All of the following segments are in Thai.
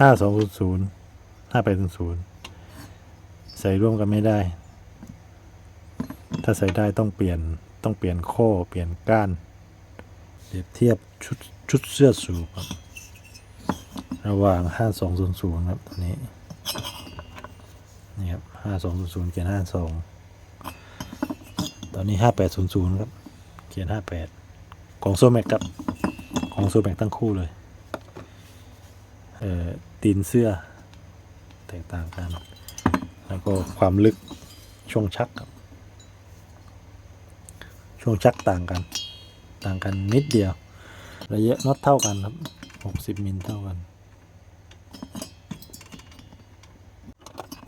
ห้าสองศูนย์ศูนย์ห้าแปดศูนย์ศูนย์ใส่ร่วมกันไม่ได้ ถ้าใส่ได้ต้องเปลี่ยนต้องเปลี่ยนโค้เปลี่ยนก้านเปรียบเทียบชุดชุดเสื้อสูบครับระหว่างห้าสองศูนย์ศูนย์ครับ ตัวนี้ นี่ครับห้าสองศูนย์ศูนย์เขียนห้าสองตอนนี้ห้าแปดศูนย์ศูนย์ครับ เขียนห้าแปดของโซแม็กครับ ของโซแม็กทั้งคู่เลย ตีนเสื้อแตกต่างกัน แล้วก็ความลึกช่วงชักครับ ช่วงชักต่างกัน ต่างกันนิดเดียว ระยะน็อตเท่ากันครับหกสิบมิลเท่ากัน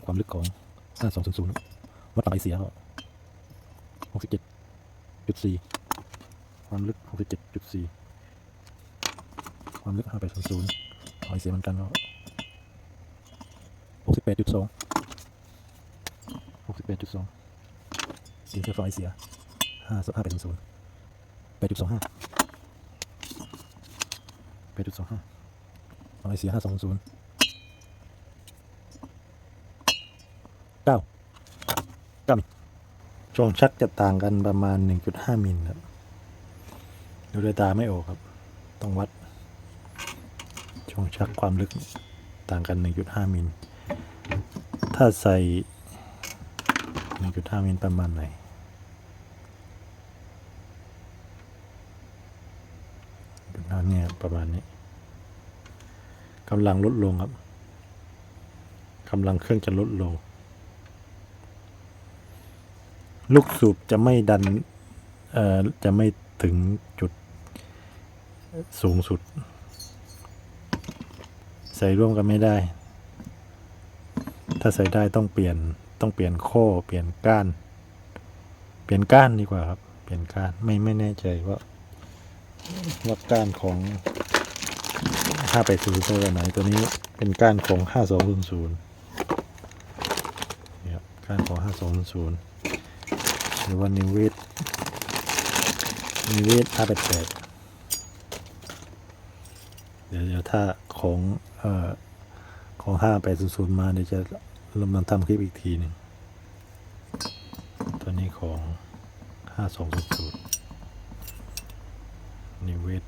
ความลึกของห้าสองศูนย์ศูนย์วัดปลายเสียหกสิบเจ็ดจุดสี่ความลึกหกสิบเจ็ดจุดสี่ความลึกห้าแปดศูนย์ ศูนย์ปลายเสียเหมือนกันก็หกสิบแปดจุดสองหกสิบแปดจุดสองสีเสื้อไฟเสียห้าห้าแปดศูนย์ศูนย์แปดจุดสองห้าแปดจุดสองห้าปลายเสียห้าสองศูนย์เก้าเก้ามิลช่วงชักจะต่างกันประมาณ1.5มิลครับดูด้วยตาไม่ออกครับ ต้องวัด ช่วงชักความลึกต่างกัน 1.5 มิล ถ้าใส่ 1.5 มิลประมาณไหน เนี่ยประมาณนี้กำลังลดลงครับกำลังเครื่องจะลดลง ลูกสูบจะไม่ดัน เอ่อ จะไม่ถึงจุดสูงสุด ใส่ร่วมกันไม่ได้ ถ้าใส่ได้ต้องเปลี่ยนต้องเปลี่ยนโค้เปลี่ยนก้าน เปลี่ยนก้านดีกว่าครับ เปลี่ยนก้านไม่ไม่แน่ใจว่าว่าก้านของห้าไปศูนย์ตัวไหนตัวนี้เป็นก้านของห้าสองศูนย์ศูนย์นี่ครับก้านของห้าสองศูนย์หรือว่านิวเวทนิวเวทห้าแปดแปด เดี๋ยวเดี๋ยวถ้าของเอ่อของห้าแปดศูนย์ศูนย์มาเดี๋ยวจะลงมาทำคลิปอีกทีหนึ่งตัวนี้ของห้าสองศูนย์ศูนย์นิเวศ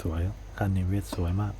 สวยการนิเวศสวยมาก